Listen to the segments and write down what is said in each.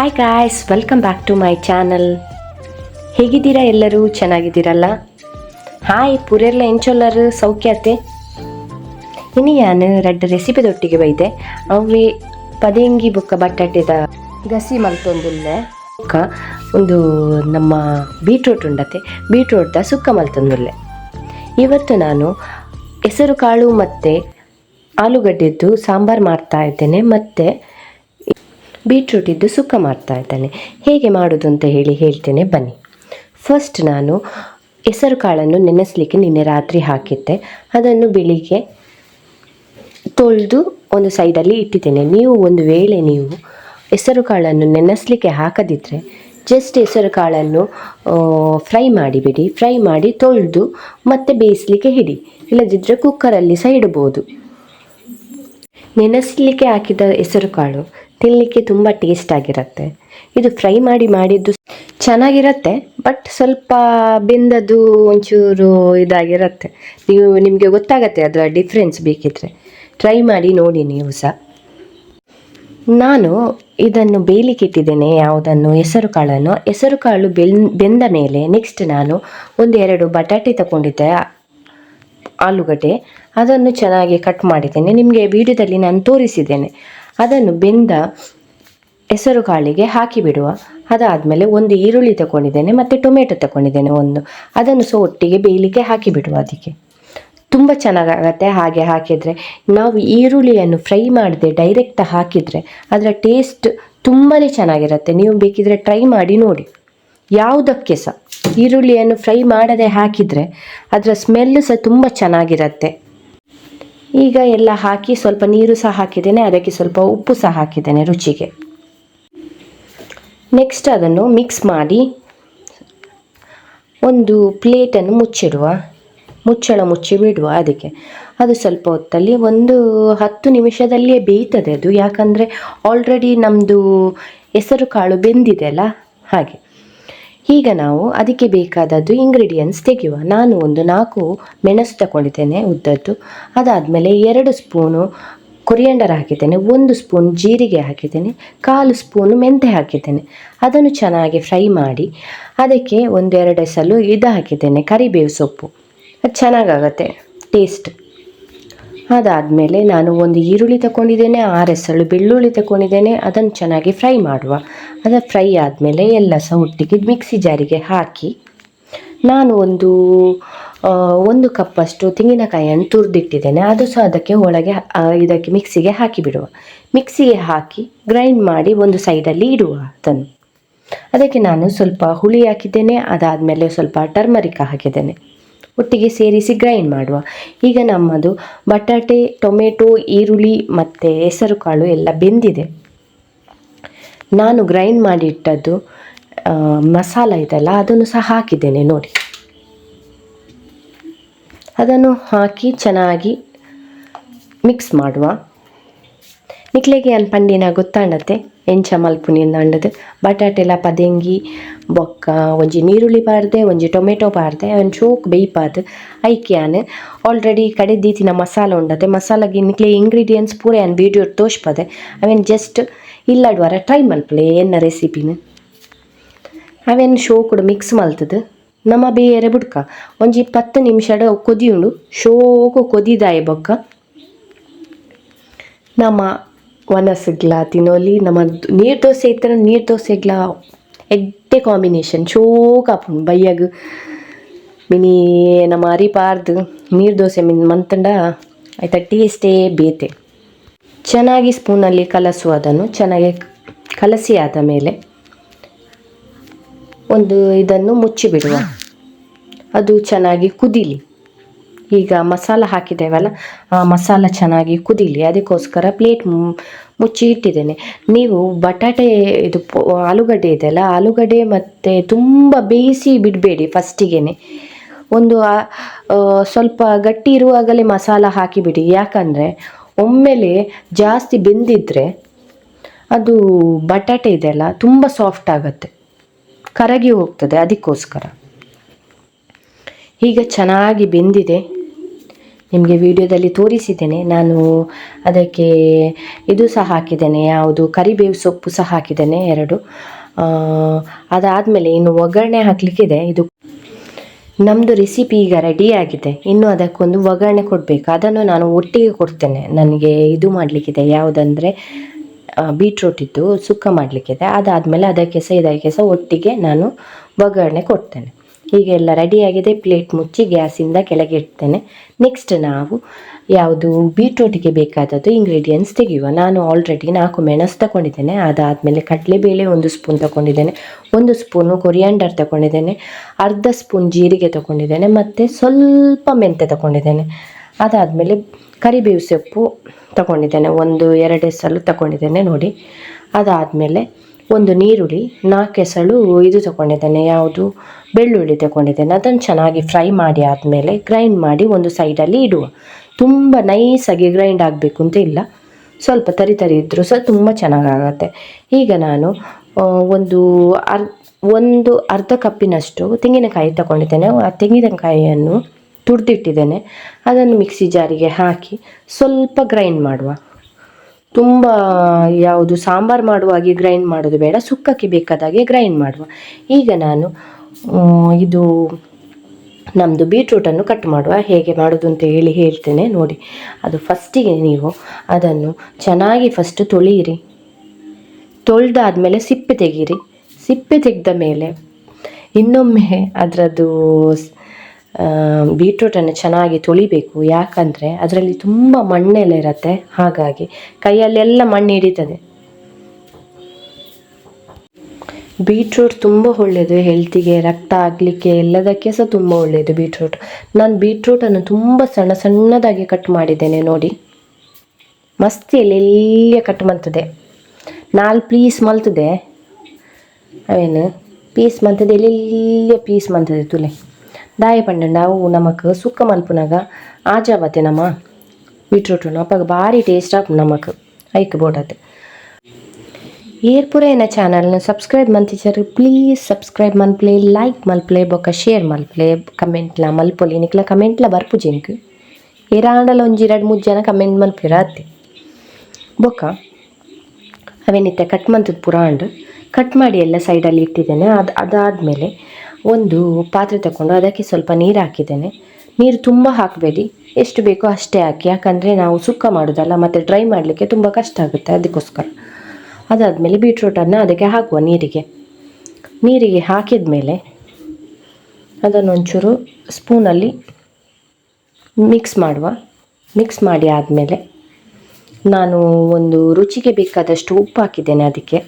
Hi guys welcome back to my channel ಹೇಗಿದ್ದೀರಾ ಎಲ್ಲರೂ? ಚೆನ್ನಾಗಿದ್ದೀರಲ್ಲ? ಹಾಯ್ ಪೂರೆಲ್ಲ ಎಂಚೊಲ್ಲರು ಸೌಖ್ಯತೆ? ಇನ್ನು ನಾನು ರೆಡ್ ರೆಸಿಪಿದೊಟ್ಟಿಗೆ ಬೈದೆ. ಅವೇ ಪದೇಂಗಿ ಬುಕ್ಕ ಬಟಾಟೆದ ಗಸಿ ಮಲ್ತೊಂದುಲ್ಲೆ. ಬುಕ್ಕ ಒಂದು ನಮ್ಮ ಬೀಟ್ರೂಟ್ ಉಂಡತೆ. ಬೀಟ್ರೂಟ್ದ ಸುಕ್ಕ ಮಲ್ತೊಂದುಲ್ಲೆ. ಇವತ್ತು ನಾನು ಹೆಸರು ಕಾಳು ಮತ್ತು ಆಲೂಗಡ್ಡೆದ್ದು ಸಾಂಬಾರು ಮಾಡ್ತಾ ಇದ್ದೇನೆ. ಮತ್ತು ಬೀಟ್ರೂಟ್ ಇದ್ದು ಸುಕ್ಕ ಮಾಡ್ತಾ ಇದ್ದಾನೆ. ಹೇಗೆ ಮಾಡೋದು ಅಂತ ಹೇಳಿ ಹೇಳ್ತೇನೆ, ಬನ್ನಿ. ಫಸ್ಟ್ ನಾನು ಹೆಸರು ಕಾಳನ್ನು ನೆನೆಸಲಿಕ್ಕೆ ನಿನ್ನೆ ರಾತ್ರಿ ಹಾಕಿದ್ದೆ. ಅದನ್ನು ಬೆಳಿಗ್ಗೆ ತೊಳೆದು ಒಂದು ಸೈಡಲ್ಲಿ ಇಟ್ಟಿದ್ದೇನೆ. ನೀವು ಒಂದು ವೇಳೆ ನೀವು ಹೆಸರು ಕಾಳನ್ನು ನೆನೆಸಲಿಕ್ಕೆ ಹಾಕದಿದ್ದರೆ ಜಸ್ಟ್ ಹೆಸರು ಕಾಳನ್ನು ಫ್ರೈ ಮಾಡಿಬಿಡಿ. ಫ್ರೈ ಮಾಡಿ ತೊಳೆದು ಮತ್ತೆ ಬೇಯಿಸಲಿಕ್ಕೆ ಹಿಡಿ ಇಲ್ಲದಿದ್ದರೆ ಕುಕ್ಕರಲ್ಲಿ ಸಹ ಇಡ್ಬೋದು ನೆನೆಸಲಿಕ್ಕೆ ಹಾಕಿದ ಹೆಸರು ಕಾಳು ತಿನ್ನಲಿಕ್ಕೆ ತುಂಬ ಟೇಸ್ಟ್ ಆಗಿರುತ್ತೆ. ಇದು ಫ್ರೈ ಮಾಡಿ ಮಾಡಿದ್ದು ಚೆನ್ನಾಗಿರುತ್ತೆ ಬಟ್ ಸ್ವಲ್ಪ ಬೆಂದದ್ದು ಒಂಚೂರು ಇದಾಗಿರುತ್ತೆ. ನೀವು ನಿಮಗೆ ಗೊತ್ತಾಗತ್ತೆ ಅದರ ಡಿಫ್ರೆನ್ಸ್ ಬೇಕಿದ್ರೆ. ಟ್ರೈ ಮಾಡಿ ನೋಡಿ ನೀವು ಸಹ. ನಾನು ಇದನ್ನು ಬೇಯಲಿಕ್ಕೆ ಇಟ್ಟಿದ್ದೇನೆ, ಯಾವುದನ್ನು? ಹೆಸರು ಕಾಳನ್ನು. ಹೆಸರು ಬೆಂದ ಮೇಲೆ ನೆಕ್ಸ್ಟ್ ನಾನು ಒಂದು ಎರಡು ಬಟಾಟೆ ತಗೊಂಡಿದ್ದೆ, ಆಲೂಗಡ್ಡೆ. ಅದನ್ನು ಚೆನ್ನಾಗಿ ಕಟ್ ಮಾಡಿದ್ದೇನೆ. ನಿಮಗೆ ವಿಡಿಯೋದಲ್ಲಿ ನಾನು ತೋರಿಸಿದ್ದೇನೆ. ಅದನ್ನು ಬೆಂದ ಹೆಸರು ಕಾಳಿಗೆ ಹಾಕಿ ಬಿಡುವ ಅದಾದಮೇಲೆ ಒಂದು ಈರುಳ್ಳಿ ತಗೊಂಡಿದ್ದೇನೆ, ಮತ್ತು ಟೊಮೆಟೊ ತಗೊಂಡಿದ್ದೇನೆ ಒಂದು. ಅದನ್ನು ಸಹ ಒಟ್ಟಿಗೆ ಬೇಯಲಿಕ್ಕೆ ಹಾಕಿ ಬಿಡುವ ಅದಕ್ಕೆ. ತುಂಬ ಚೆನ್ನಾಗಾಗತ್ತೆ ಹಾಗೆ ಹಾಕಿದರೆ. ನಾವು ಈರುಳ್ಳಿಯನ್ನು ಫ್ರೈ ಮಾಡದೆ ಡೈರೆಕ್ಟ್ ಹಾಕಿದರೆ ಅದರ ಟೇಸ್ಟ್ ತುಂಬಾ ಚೆನ್ನಾಗಿರುತ್ತೆ. ನೀವು ಬೇಕಿದ್ರೆ ಟ್ರೈ ಮಾಡಿ ನೋಡಿ. ಯಾವುದಕ್ಕೆ ಸಹ. ಈರುಳ್ಳಿಯನ್ನು ಫ್ರೈ ಮಾಡದೆ ಹಾಕಿದರೆ ಅದರ ಸ್ಮೆಲ್ಲು ಸಹ ತುಂಬ ಚೆನ್ನಾಗಿರುತ್ತೆ. ಈಗ ಎಲ್ಲ ಹಾಕಿ ಸ್ವಲ್ಪ ನೀರು ಸಹ ಹಾಕಿದ್ದೇನೆ, ಅದಕ್ಕೆ ಸ್ವಲ್ಪ ಉಪ್ಪು ಸಹ ಹಾಕಿದ್ದೇನೆ ರುಚಿಗೆ. ನೆಕ್ಸ್ಟ್ ಅದನ್ನು ಮಿಕ್ಸ್ ಮಾಡಿ ಒಂದು ಪ್ಲೇಟನ್ನು ಮುಚ್ಚಿಡುವ, ಮುಚ್ಚಳ ಮುಚ್ಚಿ ಬಿಡುವ ಅದಕ್ಕೆ. ಅದು ಸ್ವಲ್ಪ ಹೊತ್ತಲ್ಲಿ ಒಂದು ಹತ್ತು ನಿಮಿಷದಲ್ಲಿಯೇ ಬೇಯ್ತದೆ ಅದು, ಯಾಕಂದರೆ ಆಲ್ರೆಡಿ ನಮ್ಮದು ಹೆಸರು ಕಾಳು ಬೆಂದಿದೆ ಅಲ್ಲ, ಹಾಗೆ. ಈಗ ನಾವು ಅದಕ್ಕೆ ಬೇಕಾದದ್ದು ಇಂಗ್ರೀಡಿಯೆಂಟ್ಸ್ ತೆಗೆಯುವ. ನಾನು ಒಂದು ನಾಲ್ಕು ಮೆಣಸು ತಗೊಂಡಿದ್ದೇನೆ, ಉದ್ದದ್ದು. ಅದಾದಮೇಲೆ ಎರಡು ಸ್ಪೂನು ಕೊರಿಯಂಡರ್ ಹಾಕಿದ್ದೇನೆ, ಒಂದು ಸ್ಪೂನ್ ಜೀರಿಗೆ ಹಾಕಿದ್ದೇನೆ, ಕಾಲು ಸ್ಪೂನು ಮೆಂತೆ ಹಾಕಿದ್ದೇನೆ. ಅದನ್ನು ಚೆನ್ನಾಗಿ ಫ್ರೈ ಮಾಡಿ ಅದಕ್ಕೆ ಒಂದೆರಡು ಸಲ ಇದು ಹಾಕಿದ್ದೇನೆ, ಕರಿಬೇವು ಸೊಪ್ಪು. ಅದು ಚೆನ್ನಾಗಾಗತ್ತೆ ಟೇಸ್ಟ್ ಅದಾದಮೇಲೆ ನಾನು ಒಂದು ಈರುಳ್ಳಿ ತಗೊಂಡಿದ್ದೇನೆ ಆರು ಎಸಳು ಬೆಳ್ಳುಳ್ಳಿ ತಗೊಂಡಿದ್ದೇನೆ ಅದನ್ನು ಚೆನ್ನಾಗಿ ಫ್ರೈ ಮಾಡುವ. ಅದು ಫ್ರೈ ಆದಮೇಲೆ ಎಲ್ಲ ಸಹ ಒಟ್ಟಿಗೆ ಮಿಕ್ಸಿ ಜಾರಿಗೆ ಹಾಕಿ ನಾನು ಒಂದು ಒಂದು ಕಪ್ಪಷ್ಟು ತೆಂಗಿನಕಾಯಿಯನ್ನು ತುರಿದಿಟ್ಟಿದ್ದೇನೆ. ಅದು ಸಹ ಅದಕ್ಕೆ ಒಳಗೆ ಇದಕ್ಕೆ ಮಿಕ್ಸಿಗೆ ಹಾಕಿ ಬಿಡುವ ಮಿಕ್ಸಿಗೆ ಹಾಕಿ ಗ್ರೈಂಡ್ ಮಾಡಿ ಒಂದು ಸೈಡಲ್ಲಿ ಇಡುವ ಅದನ್ನು. ಅದಕ್ಕೆ ನಾನು ಸ್ವಲ್ಪ ಹುಳಿ ಹಾಕಿದ್ದೇನೆ, ಅದಾದಮೇಲೆ ಸ್ವಲ್ಪ ಟರ್ಮರಿಕ ಹಾಕಿದ್ದೇನೆ. ಒಟ್ಟಿಗೆ ಸೇರಿಸಿ ಗ್ರೈಂಡ್ ಮಾಡುವ. ಈಗ ನಮ್ಮದು ಬಟಾಟೆ, ಟೊಮೆಟೊ, ಈರುಳ್ಳಿ ಮತ್ತು ಹೆಸರು ಕಾಳು ಎಲ್ಲ ಬೆಂದಿದೆ. ನಾನು ಗ್ರೈಂಡ್ ಮಾಡಿಟ್ಟದ್ದು ಮಸಾಲ ಇದೆಲ್ಲ ಅದನ್ನು ಸಹ ಹಾಕಿದ್ದೇನೆ ನೋಡಿ. ಅದನ್ನು ಹಾಕಿ ಚೆನ್ನಾಗಿ ಮಿಕ್ಸ್ ಮಾಡುವ. ನಿಕ್ಲೆಗೆ ಅನ್ ಪಂಡಿನ ಗೊತ್ತಾಂಡತೆ ಎಂಚ ಮಲ್ಪುನಿಂದ ಅಂಡದು ಬಟಾಟೆಲ ಪದೆಂಗಿ, ಬೊಕ್ಕ, ಒಂಜಿ ನೀರುಳ್ಳಿ ಪಾರ್ದೆ, ಒಂಜಿ ಟೊಮೆಟೊ ಪಾರ್ದೆ ಒಂದು ಚೋಕ್ ಬೇಯ್ಪಾದ್ ಐಕೆ ಆನ್ ಆಲ್ರೆಡಿ ಕಡೆ ದೀತಿನ ಮಸಾಲ ಉಂಡತೆ. ಮಸಾಲಾಗಿ ನಿಕ್ಲೆ ಇಂಗ್ರೀಡಿಯೆಂಟ್ಸ್ ಪೂರ ಆನ್ ವೀಡಿಯೋ ತೋಷ್ಪದೆ. ಅವೇನು ಜಸ್ಟ್ ಇಲ್ಲಡ್ವಾರ ಟ್ರೈ ಮಲ್ಪಲೆ ಎನ್ನ ರೆಸಿಪಿನ. ಅವೇನು ಶೋ ಮಿಕ್ಸ್ ಮಲ್ತದು. ನಮ್ಮ ಬೇರೆ ಬುಡ್ಕ, ಒಂಜಿ ಪತ್ತು ನಿಮಿಷದ ಕೊದಿಯುಂಡು. ಶೋಕು ಕೊದಿದಾಯ ಬೊಕ್ಕ. ನಮ್ಮ ವನಸ್ಗ್ಲ ತಿನ್ನೋಲಿ ನಮ್ಮದು ನೀರು ದೋಸೆ ಇತ್ತರ ನೀರು ದೋಸೆಗ್ಲ, ಎಡ್ಡೆ ಕಾಂಬಿನೇಷನ್ ಶೋಕ್ ಆಪುಂಡು ಬೈಯಾಗ. ಮಿನಿ, ನಮ್ಮ ಅರಿಪಾರ್ದು ನೀರು ದೋಸೆ ಮಿನ್, ಮಂತಂಡ, ಆಯ್ತಾ, ಟೇಸ್ಟೇ ಬೇತೆ. ಚೆನ್ನಾಗಿ ಸ್ಪೂನಲ್ಲಿ ಕಲಸು ಅದನ್ನು, ಚೆನ್ನಾಗಿ ಕಲಸಿ ಆದ ಮೇಲೆ ಒಂದು ಇದನ್ನು ಮುಚ್ಚಿಬಿಡುವ. ಅದು ಚೆನ್ನಾಗಿ ಕುದೀಲಿ. ಈಗ ಮಸಾಲ ಹಾಕಿದ್ದೇವಲ್ಲ ಮಸಾಲ ಚೆನ್ನಾಗಿ ಕುದೀಲಿ. ಅದಕ್ಕೋಸ್ಕರ ಪ್ಲೇಟ್ ಮುಚ್ಚಿ ಇಟ್ಟಿದ್ದೇನೆ. ನೀವು ಬಟಾಟೆ, ಇದು ಆಲೂಗಡ್ಡೆ ಇದೆಯಲ್ಲ, ಆಲೂಗಡ್ಡೆ ಮತ್ತು ತುಂಬ ಬೇಯಿಸಿ ಬಿಡಬೇಡಿ ಫಸ್ಟಿಗೆ ಒಂದು ಸ್ವಲ್ಪ ಗಟ್ಟಿ ಇರುವಾಗಲೇ ಮಸಾಲ ಹಾಕಿಬಿಡಿ. ಯಾಕಂದರೆ ಒಮ್ಮೆಲೆ ಜಾಸ್ತಿ ಬೆಂದಿದ್ರೆ ಅದು ಬಟಾಟೆ ಇದೆಯಲ್ಲ, ತುಂಬ ಸಾಫ್ಟ್ ಆಗುತ್ತೆ. ಕರಗಿ ಹೋಗ್ತದೆ ಅದಕ್ಕೋಸ್ಕರ. ಈಗ ಚೆನ್ನಾಗಿ ಬೆಂದಿದೆ. ನಿಮಗೆ ವಿಡಿಯೋದಲ್ಲಿ ತೋರಿಸಿದ್ದೇನೆ. ನಾನು ಅದಕ್ಕೆ ಇದು ಸಹ ಹಾಕಿದ್ದೇನೆ. ಯಾವುದು? ಕರಿಬೇವು ಸೊಪ್ಪು ಸಹ ಹಾಕಿದ್ದೇನೆ ಎರಡು. ಅದಾದಮೇಲೆ ಇನ್ನು ಒಗ್ಗರಣೆ ಹಾಕಲಿಕ್ಕಿದೆ. ಇದು ನಮ್ಮದು ರೆಸಿಪಿ ಈಗ ರೆಡಿ ಆಗಿದೆ. ಇನ್ನು ಅದಕ್ಕೊಂದು ಒಗ್ಗರಣೆ ಕೊಡಬೇಕು. ಅದನ್ನು ನಾನು ಒಟ್ಟಿಗೆ ಕೊಡ್ತೇನೆ. ನನಗೆ ಇದು ಮಾಡಲಿಕ್ಕಿದೆ. ಯಾವುದಂದರೆ ಬೀಟ್ರೂಟ್ ಇದ್ದು ಸುಕ್ಕ ಮಾಡಲಿಕ್ಕಿದೆ. ಅದಾದಮೇಲೆ ಅದಕ್ಕೆ ಸಹ ಇದಕ್ಕೆ ಸಹ ಒಟ್ಟಿಗೆ ನಾನು ಒಗ್ಗರಣೆ ಕೊಡ್ತೇನೆ. ಹೀಗೆಲ್ಲ ರೆಡಿಯಾಗಿದೆ ಪ್ಲೇಟ್ ಮುಚ್ಚಿ ಗ್ಯಾಸಿಂದ ಕೆಳಗೆ ಇಡ್ತೇನೆ. ನೆಕ್ಸ್ಟ್ ನಾವು ಯಾವುದು ಬೀಟ್ರೂಟಿಗೆ ಬೇಕಾದದ್ದು ಇಂಗ್ರೀಡಿಯೆಂಟ್ಸ್ ತೆಗೆಯುವ. ನಾನು ಆಲ್ರೆಡಿ ನಾಲ್ಕು ಮೆಣಸು ತಗೊಂಡಿದ್ದೇನೆ. ಅದಾದಮೇಲೆ ಕಡಲೆಬೇಳೆ ಒಂದು ಸ್ಪೂನ್ ತಗೊಂಡಿದ್ದೇನೆ. ಒಂದು ಸ್ಪೂನು ಕೊರಿಯಾಂಡರ್ ತಗೊಂಡಿದ್ದೇನೆ. ಅರ್ಧ ಸ್ಪೂನ್ ಜೀರಿಗೆ ತಗೊಂಡಿದ್ದೇನೆ. ಮತ್ತು ಸ್ವಲ್ಪ ಮೆಂತೆ ತಗೊಂಡಿದ್ದೇನೆ. ಅದಾದಮೇಲೆ ಕರಿಬೇವು ಸೊಪ್ಪು ತಗೊಂಡಿದ್ದೇನೆ. ಒಂದು ಎರಡೇ ಸಲ ತಗೊಂಡಿದ್ದೇನೆ ನೋಡಿ. ಅದಾದಮೇಲೆ ಒಂದು ನೀರುಳ್ಳಿ, ನಾಲ್ಕು ಎಸಳು ಇದು ತಗೊಂಡಿದ್ದೇನೆ. ಯಾವುದು? ಬೆಳ್ಳುಳ್ಳಿ ತಗೊಂಡಿದ್ದೇನೆ. ಅದನ್ನು ಚೆನ್ನಾಗಿ ಫ್ರೈ ಮಾಡಿ ಆದಮೇಲೆ ಗ್ರೈಂಡ್ ಮಾಡಿ ಒಂದು ಸೈಡಲ್ಲಿ ಇಡುವ. ತುಂಬ ನೈಸಾಗಿ ಗ್ರೈಂಡ್ ಆಗಬೇಕು ಅಂತ ಇಲ್ಲ. ಸ್ವಲ್ಪ ತರಿ ತರಿ ಇದ್ದರೂ ಸಹ ತುಂಬ ಚೆನ್ನಾಗಾಗತ್ತೆ. ಈಗ ನಾನು ಒಂದು ಅರ್, ಒಂದು ಅರ್ಧ ಕಪ್ಪಿನಷ್ಟು ತೆಂಗಿನಕಾಯಿ ತಗೊಂಡಿದ್ದೇನೆ. ಆ ತೆಂಗಿನಕಾಯಿಯನ್ನು ತುರಿದಿಟ್ಟಿದ್ದೇನೆ. ಅದನ್ನು ಮಿಕ್ಸಿ ಜಾರಿಗೆ ಹಾಕಿ ಸ್ವಲ್ಪ ಗ್ರೈಂಡ್ ಮಾಡುವ. ತುಂಬ ಯಾವುದು ಸಾಂಬಾರು ಮಾಡುವಾಗೆ ಗ್ರೈಂಡ್ ಮಾಡೋದು ಬೇಡ, ಸುಕ್ಕಕ್ಕೆ ಬೇಕಾದಾಗೆ ಗ್ರೈಂಡ್ ಮಾಡುವ. ಈಗ ನಾನು ಇದು ನಮ್ಮದು ಬೀಟ್ರೂಟನ್ನು ಕಟ್ ಮಾಡುವ. ಹೇಗೆ ಮಾಡೋದು ಅಂತ ಹೇಳಿ ಹೇಳ್ತೇನೆ, ನೋಡಿ. ಅದು ಫಸ್ಟಿಗೆ ನೀವು ಅದನ್ನು ಚೆನ್ನಾಗಿ ಫಸ್ಟ್ ತೊಳೆಯಿರಿ. ತೊಳೆದಾದ್ಮೇಲೆ ಸಿಪ್ಪೆ ತೆಗೀರಿ. ಸಿಪ್ಪೆ ತೆಗೆದ ಮೇಲೆ ಇನ್ನೊಮ್ಮೆ ಅದರದ್ದು ಬೀಟ್ರೂಟನ್ನು ಚೆನ್ನಾಗಿ ತೊಳಿಬೇಕು. ಯಾಕಂದರೆ ಅದರಲ್ಲಿ ತುಂಬ ಮಣ್ಣೆಲ್ಲ ಇರುತ್ತೆ. ಹಾಗಾಗಿ ಕೈಯಲ್ಲೆಲ್ಲ ಮಣ್ಣು ಹಿಡಿತದೆ. ಬೀಟ್ರೂಟ್ ತುಂಬ ಒಳ್ಳೆಯದು. ಹೆಲ್ತಿಗೆ ರಕ್ತ ಆಗಲಿಕ್ಕೆ ಎಲ್ಲದಕ್ಕೆ ಸಹ ತುಂಬ ಒಳ್ಳೆಯದು ಬೀಟ್ರೂಟ್ ನಾನು ಬೀಟ್ರೂಟನ್ನು ತುಂಬ ಸಣ್ಣ ಸಣ್ಣದಾಗಿ ಕಟ್ ಮಾಡಿದ್ದೇನೆ ನೋಡಿ. ಮಸ್ತ್ ಎಲ್ಲ ಕಟ್ ಮಲ್ತದೆ. ನಾಲ್ಕು ಪೀಸ್ ಮಲ್ತದೆ. ಅವೇನು? ಪೀಸ್ ಮಂತದೆ ಎಲ್ಲೆಲ್ಲ ಪೀಸ್ ಮಂತದೆ ತುಲೆ. ದಾಯ ಪಂಡ ಅವು ನಮಕ್ ಸುಕ್ಕ ಮಲ್ಪುನಾಗ ಆಜಾವತ್ತೆ ನಮ್ಮ ಬೀಟ್ರೂಟ್ ಅಪ್ಪಾಗ ಭಾರಿ ಟೇಸ್ಟ್ ಆಗ ನಮಕ್, ಐಕ್ ಬೋಡತ್ತೆ ಏರ್ಪುರೇನ ಚಾನಲ್ನ ಸಬ್ಸ್ಕ್ರೈಬ್ ಮಂತಿಚರ್ ಪ್ಲೀಸ್ ಸಬ್ಸ್ಕ್ರೈಬ್ ಮಲ್ಪ್ಲೆ ಲೈಕ್ ಮಲ್ಪ್ಲೆ ಬೊಕ್ಕ ಶೇರ್ ಮಲ್ಪ್ಲೆ, ಕಮೆಂಟ್ಲ ಮಲ್ಪೊಲಿ, ನಿಕ್ಲ ಕಮೆಂಟ್ಲ ಬರ್ಪು ಜಿಂಕ್ ಏರಾಂಡಲ ಒಂಜಿ ಎರಡು ಮೂರು ಜನ ಕಮೆಂಟ್ ಮಲ್ಪಿರ ಅತ್ತೆ. ಬೊಕ್ಕ ಅವೇನಿತ್ತೆ ಕಟ್ ಮಂತದ ಪುರಾಂಡ್. ಕಟ್ ಮಾಡಿ ಎಲ್ಲ ಸೈಡಲ್ಲಿ ಇಟ್ಟಿದ್ದೇನೆ. ಅದು ಅದಾದಮೇಲೆ ಒಂದು ಪಾತ್ರೆ ತಗೊಂಡು ಅದಕ್ಕೆ ಸ್ವಲ್ಪ ನೀರು ಹಾಕಿದ್ದೇನೆ. ನೀರು ತುಂಬ ಹಾಕಬೇಡಿ. ಎಷ್ಟು ಬೇಕೋ ಅಷ್ಟೇ ಹಾಕಿ. ಯಾಕಂದರೆ ನಾವು ಸುಕ್ಕ ಮಾಡೋದಲ್ಲ, ಮತ್ತು ಡ್ರೈ ಮಾಡಲಿಕ್ಕೆ ತುಂಬ ಕಷ್ಟ ಆಗುತ್ತೆ ಅದಕ್ಕೋಸ್ಕರ. ಅದಾದಮೇಲೆ ಬೀಟ್ರೂಟನ್ನು ಅದಕ್ಕೆ ಹಾಕುವ ನೀರಿಗೆ. ನೀರಿಗೆ ಹಾಕಿದ ಮೇಲೆ ಅದನ್ನೊಂಚೂರು ಸ್ಪೂನಲ್ಲಿ ಮಿಕ್ಸ್ ಮಾಡುವ. ಮಿಕ್ಸ್ ಮಾಡಿ ಆದಮೇಲೆ ನಾನು ಒಂದು ರುಚಿಗೆ ಬೇಕಾದಷ್ಟು ಉಪ್ಪು ಹಾಕಿದ್ದೇನೆ ಅದಕ್ಕೆ.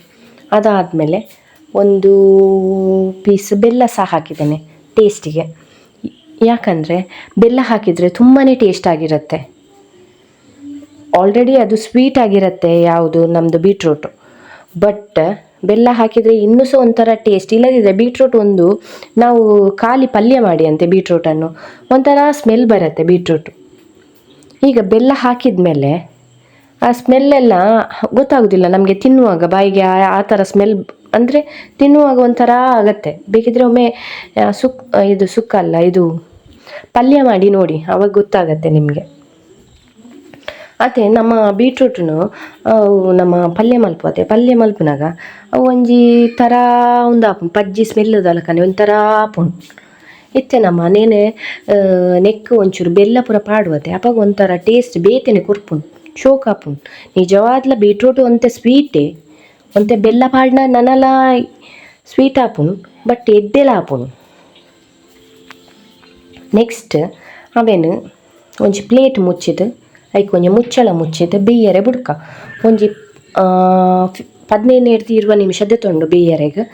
ಅದಾದಮೇಲೆ ಒಂದು ಪೀಸ್ ಬೆಲ್ಲ ಸಹ ಹಾಕಿದ್ದೇನೆ ಟೇಸ್ಟಿಗೆ ಯಾಕಂದರೆ ಬೆಲ್ಲ ಹಾಕಿದರೆ ತುಂಬಾ ಟೇಸ್ಟ್ ಆಗಿರುತ್ತೆ. ಆಲ್ರೆಡಿ ಅದು ಸ್ವೀಟ್ ಆಗಿರುತ್ತೆ ಯಾವುದು ನಮ್ಮದು ಬೀಟ್ರೂಟು ಬಟ್ ಬೆಲ್ಲ ಹಾಕಿದರೆ ಇನ್ನೂ ಸಹ ಒಂಥರ ಟೇಸ್ಟ್ ಇಲ್ಲದಿದ್ದರೆ ಬೀಟ್ರೂಟ್ ಒಂದು ನಾವು ಖಾಲಿ ಪಲ್ಯ ಮಾಡಿ ಅಂತೆ ಬೀಟ್ರೂಟನ್ನು ಒಂಥರ ಸ್ಮೆಲ್ ಬರುತ್ತೆ ಬೀಟ್ರೂಟು ಈಗ ಬೆಲ್ಲ ಹಾಕಿದ ಮೇಲೆ ಆ ಸ್ಮೆಲ್ಲೆಲ್ಲ ಗೊತ್ತಾಗೋದಿಲ್ಲ, ನಮಗೆ ತಿನ್ನುವಾಗ ಬಾಯಿಗೆ ಆ ಥರ ಸ್ಮೆಲ್ ಅಂದರೆ ತಿನ್ನುವಾಗ ಒಂಥರ ಆಗತ್ತೆ. ಬೇಕಿದ್ರೆ ಒಮ್ಮೆ ಸುಕ್ ಇದು ಸುಕ್ಕ ಅಲ್ಲ, ಇದು ಪಲ್ಯ ಮಾಡಿ ನೋಡಿ, ಅವಾಗ ಗೊತ್ತಾಗತ್ತೆ ನಿಮಗೆ. ಅದೇ ನಮ್ಮ ಬೀಟ್ರೂಟ್ನು, ಅವು ನಮ್ಮ ಪಲ್ಯ ಮಲ್ಪುವತೆ ಪಲ್ಯ ಮಲ್ಪುನಾಗ ಅವು ಒಂಜಿ ಥರ ಒಂದು ಪಜ್ಜಿ ಸ್ಮೆಲ್ ಅದಲಕನೆ ಒಂಥರ ಆಪುಂಡು ಇತ್ತೆ ನಮ್ಮ ನೇನೆ ನೆಕ್ ಒಂಚೂರು ಬೆಲ್ಲ ಪೂರ ಪಾಡುವತ್ತೆ ಅಪಾಗ ಒಂಥರ ಟೇಸ್ಟ್ ಬೇತೇನೆ ಕುರ್ಪುಣ್ ಶೋಕ್ ಆಪುಂಡು ನಿಜವಾದ್ಲ ಬೀಟ್ರೂಟ್ ಒಂತೆ ಸ್ವೀಟೇ ಒಂತೆ ಬೆಲ್ಲ ಪಾಡ್ನ ನನಲ ಸ್ವೀಟ್ ಆಪುನು ಬಟ್ ಎದ್ದೆಲ ಆಪುನು ನೆಕ್ಸ್ಟ್ ಅವೇನು, ಒಂಜಿ ಪ್ಲೇಟ್ ಮುಚ್ಚಿದ್ದು ಐಕ್ ಒಂಜಿ ಮುಚ್ಚಳ ಮುಚ್ಚಿದ್ದು ಬೇಯರೆ ಬುಡ್ಕ. ಒಂಜಿ ಹದಿನೈದು ಇರುವ ನಿಮಿಷ ತೊಂಡು ಬೇಯರೆಗೆ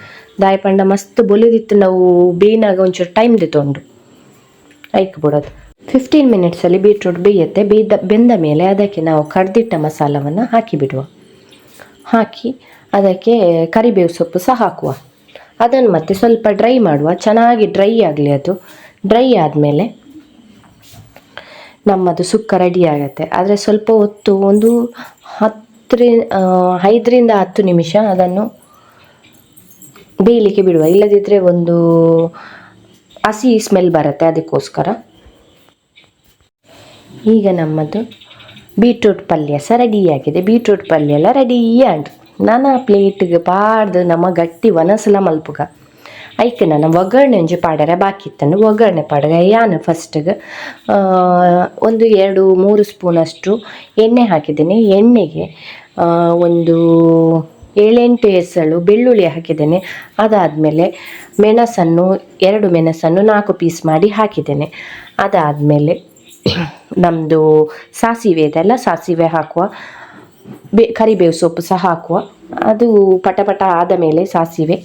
ದಾಯಪಂಡ ಮಸ್ತ್ ಬೊಲಿದಿತ್ತು ನಾವು ಬೇಯ್ನಾಗ ಒಂಚೂರು ಟೈಮ್ ದೆತೊಂಡು ಐಕ್ ಬಿಡೋದು. ಫಿಫ್ಟೀನ್ ಮಿನಿಟ್ಸಲ್ಲಿ ಬೀಟ್ರೂಟ್ ಬೇಯುತ್ತೆ ಬೇಯ್ದ ಬೆಂದ ಮೇಲೆ ಅದಕ್ಕೆ ನಾವು ಕಡ್ದಿಟ್ಟ ಮಸಾಲವನ್ನು ಹಾಕಿ ಬಿಡುವ. ಹಾಕಿ ಅದಕ್ಕೆ ಕರಿಬೇವು ಸೊಪ್ಪು ಸಹ ಹಾಕುವ. ಅದನ್ನು ಮತ್ತೆ ಸ್ವಲ್ಪ ಡ್ರೈ ಮಾಡುವ. ಚೆನ್ನಾಗಿ ಡ್ರೈ ಆಗಲಿ ಅದು. ಡ್ರೈ ಆದಮೇಲೆ ನಮ್ಮದು ಸುಕ್ಕ ರೆಡಿ ಆಗುತ್ತೆ. ಆದರೆ ಸ್ವಲ್ಪ ಹೊತ್ತು ಒಂದು ಹತ್ತರಿ ಐದರಿಂದ ಹತ್ತು ನಿಮಿಷ ಅದನ್ನು ಬೇಯಲಿಕ್ಕೆ ಬಿಡುವ. ಇಲ್ಲದಿದ್ದರೆ ಒಂದು ಹಸಿ ಸ್ಮೆಲ್ ಬರುತ್ತೆ ಅದಕ್ಕೋಸ್ಕರ. ಈಗ ನಮ್ಮದು ಬೀಟ್ರೂಟ್ ಪಲ್ಯ ಸಹ ರೆಡಿಯಾಗಿದೆ ಬೀಟ್ರೂಟ್ ಪಲ್ಯ ಎಲ್ಲ ರೆಡಿ ಆಂಡ್ರು ನಾನು ಪ್ಲೇಟ್ಗೆ ಪಾಡ್ದು ನಮ್ಮ ಗಟ್ಟಿ ಒನಸಲ ಮಲ್ಪುಗ. ಐಕೆ ನಾನು ಒಗ್ಗರಣೆ ಒಂಜಿ ಪಾಡರೆ ಬಾಕಿ ಇತ್ತಂಡು ಒಗ್ಗರಣೆ ಪಾಡ್ಗ ಯಾನು ಫಸ್ಟಿಗೆ ಒಂದು ಎರಡು ಮೂರು ಸ್ಪೂನಷ್ಟು ಎಣ್ಣೆ ಹಾಕಿದ್ದೀನಿ. ಎಣ್ಣೆಗೆ ಒಂದು ಏಳೆಂಟು ಹೆಸಳು ಬೆಳ್ಳುಳ್ಳಿ ಹಾಕಿದ್ದೇನೆ. ಅದಾದಮೇಲೆ ಮೆಣಸನ್ನು, ಎರಡು ಮೆಣಸನ್ನು ನಾಲ್ಕು ಪೀಸ್ ಮಾಡಿ ಹಾಕಿದ್ದೇನೆ. ಅದಾದಮೇಲೆ ನಮ್ಮದು ಸಾಸಿವೆ ಇದೆಲ್ಲ ಸಾಸಿವೆ ಹಾಕುವ. ಬೇ, ಕರಿಬೇವು ಸೊಪ್ಪು ಸಹ ಹಾಕುವ. ಅದು ಪಟ ಪಟ ಆದ ಮೇಲೆ ಸಾಸಿವೆ.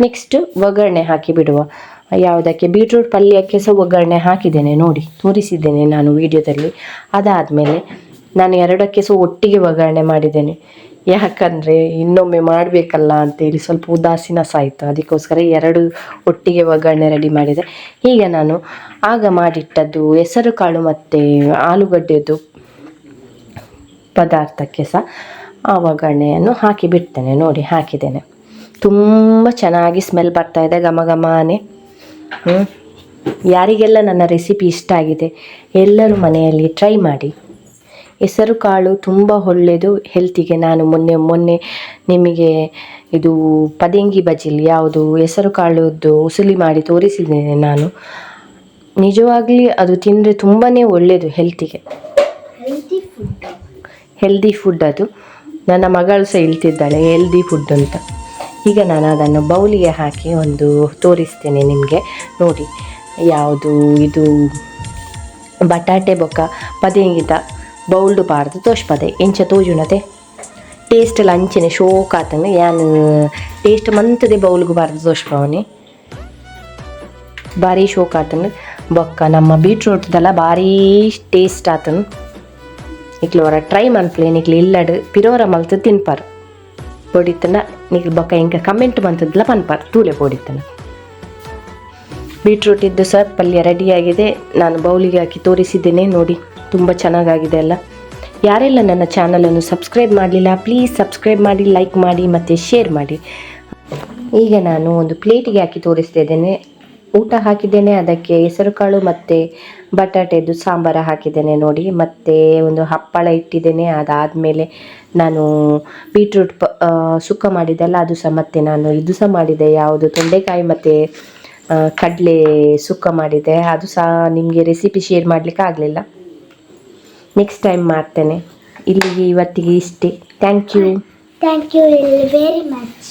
ನೆಕ್ಸ್ಟ್ ಒಗ್ಗರಣೆ ಹಾಕಿ ಬಿಡುವ. ಯಾವುದಕ್ಕೆ? ಬೀಟ್ರೂಟ್ ಪಲ್ಯಕ್ಕೆ ಸಹ ಒಗ್ಗರಣೆ ಹಾಕಿದ್ದೇನೆ. ನೋಡಿ, ತೋರಿಸಿದ್ದೇನೆ ನಾನು ವಿಡಿಯೋದಲ್ಲಿ. ಅದಾದಮೇಲೆ ನಾನು ಎರಡಕ್ಕೆ ಸಹ ಒಟ್ಟಿಗೆ ಒಗ್ಗರಣೆ ಮಾಡಿದ್ದೇನೆ. ಯಾಕಂದರೆ ಇನ್ನೊಮ್ಮೆ ಮಾಡಬೇಕಲ್ಲ ಅಂತೇಳಿ ಸ್ವಲ್ಪ ಉದಾಸೀನ ಸಾಯಿತು. ಅದಕ್ಕೋಸ್ಕರ ಎರಡು ಒಟ್ಟಿಗೆ ಒಗ್ಗರಣೆ ರೆಡಿ ಮಾಡಿದೆ. ಈಗ ನಾನು ಆಗ ಮಾಡಿಟ್ಟದ್ದು ಹೆಸರುಕಾಳು ಮತ್ತು ಆಲೂಗಡ್ಡೆದು ಪದಾರ್ಥಕ್ಕೆ ಸಹ ಆ ಒಗ್ಗರಣೆಯನ್ನು ಹಾಕಿ ಬಿಡ್ತೇನೆ, ನೋಡಿ ಹಾಕಿದ್ದೇನೆ. ತುಂಬ ಚೆನ್ನಾಗಿ ಸ್ಮೆಲ್ ಬರ್ತಾ ಇದೆ ಘಮ ಘಮಾನೆ. ಹ್ಞೂ ಯಾರಿಗೆಲ್ಲ ನನ್ನ ರೆಸಿಪಿ ಇಷ್ಟ ಆಗಿದೆ, ಎಲ್ಲರೂ ಮನೆಯಲ್ಲಿ ಟ್ರೈ ಮಾಡಿ. ಹೆಸರು ಕಾಳು ತುಂಬ ಒಳ್ಳೆಯದು ಹೆಲ್ತಿಗೆ ನಾನು ಮೊನ್ನೆ ಮೊನ್ನೆ ನಿಮಗೆ ಇದು ಪದಂಗಿ ಬಜಿಲಿ ಯಾವುದು ಹೆಸರು ಕಾಳುದ್ದು ಉಸುಲಿ ಮಾಡಿ ತೋರಿಸಿದ್ದೇನೆ ನಾನು. ನಿಜವಾಗ್ಲಿ ಅದು ತಿಂದರೆ ತುಂಬಾ ಒಳ್ಳೆಯದು ಹೆಲ್ತಿಗೆ ಹೆಲ್ದಿ ಫುಡ್ ಅದು. ನನ್ನ ಮಗಳು ಸಹ ಇಳ್ತಿದ್ದಾಳೆ ಹೆಲ್ದಿ ಫುಡ್ ಅಂತ. ಈಗ ನಾನು ಅದನ್ನು ಬೌಲಿಗೆ ಹಾಕಿ ಒಂದು ತೋರಿಸ್ತೇನೆ ನಿಮಗೆ. ನೋಡಿ, ಯಾವುದು ಇದು? ಬಟಾಟೆ ಬೊಕ್ಕ ಪದೇಂಗಿತ ಬೌಲ್ಡು ಪಾರ್ದು ತೋಷ್ಪದೆ ಎಂಚ ತೋಜುನತೆ. ಟೇಸ್ಟ್ ಲಂಚನೆ ಶೋಕ್ ಆತನ ಯಾನು ಟೇಸ್ಟ್ ಮಂತದೆ ಬೌಲ್ಗು ಬಾರ್ದು ತೋಷ್ಪವನಿ ಭಾರಿ ಶೋಕ್ ಆತನು ಬೊಕ್ಕ ನಮ್ಮ ಬೀಟ್ರೂಟ್ದೆಲ್ಲ ಭಾರಿ ಟೇಸ್ಟ್ ಆತನು ನಿಕ್ಲು ವರ ಟ್ರೈ ಮನ್ಪ್ಲೆ ನಿಕ್ಲು ಇಲ್ಲಡ್ ಪಿರೋರ ಮಲ್ತು ತಿನ್ಪಾರ್ ಬೋಡಿತ್ತನ ನಿಕ್ಲು ಬೊಕ್ಕ ಇಂಕ ಕಮೆಂಟ್ ಮಂತದ್ಲ ಪನ್ಪಾರ್ ತೂಲೆ ಬೋಡಿತ್ತನ ಬೀಟ್ರೂಟ್ ಇದ್ದು ಸರ್ ಪಲ್ಯ ರೆಡಿಯಾಗಿದೆ ನಾನು ಬೌಲಿಗೆ ಹಾಕಿ ತೋರಿಸಿದ್ದೇನೆ ನೋಡಿ ತುಂಬ ಚೆನ್ನಾಗಾಗಿದೆ ಅಲ್ಲ ಯಾರೆಲ್ಲ ನನ್ನ ಚಾನಲನ್ನು ಸಬ್ಸ್ಕ್ರೈಬ್ ಮಾಡಲಿಲ್ಲ ಪ್ಲೀಸ್ ಸಬ್ಸ್ಕ್ರೈಬ್ ಮಾಡಿ ಲೈಕ್ ಮಾಡಿ ಮತ್ತು ಶೇರ್ ಮಾಡಿ ಈಗ ನಾನು ಒಂದು ಪ್ಲೇಟಿಗೆ ಹಾಕಿ ತೋರಿಸ್ತಾ ಇದ್ದೇನೆ ಊಟ ಹಾಕಿದ್ದೇನೆ, ಅದಕ್ಕೆ ಹೆಸರುಕಾಳು ಮತ್ತು ಬಟಾಟೆದು ಸಾಂಬಾರ ಹಾಕಿದ್ದೇನೆ ನೋಡಿ. ಮತ್ತು ಒಂದು ಹಪ್ಪಳ ಇಟ್ಟಿದ್ದೇನೆ, ಅದಾದಮೇಲೆ ನಾನು ಬೀಟ್ರೂಟ್ ಪ ಸುಕ್ಕ ಮಾಡಿದ್ದೆಲ್ಲ, ಅದು ಸಹ ಮತ್ತೆ ನಾನು ಇದು ಸಹ ಮಾಡಿದೆ ಯಾವುದು? ತೊಂಡೆಕಾಯಿ ಮತ್ತು ಕಡಲೆ ಸುಕ್ಕ ಮಾಡಿದೆ ಅದು ಸಹ ನಿಮಗೆ ರೆಸಿಪಿ ಶೇರ್ ಮಾಡಲಿಕ್ಕೆ ಆಗಲಿಲ್ಲ. ನೆಕ್ಸ್ಟ್ ಟೈಮ್ ಮಾಡ್ತೇನೆ. ಇಲ್ಲಿಗೆ ಇವತ್ತಿಗೆ ಇಷ್ಟೇ. Thank you thank you very much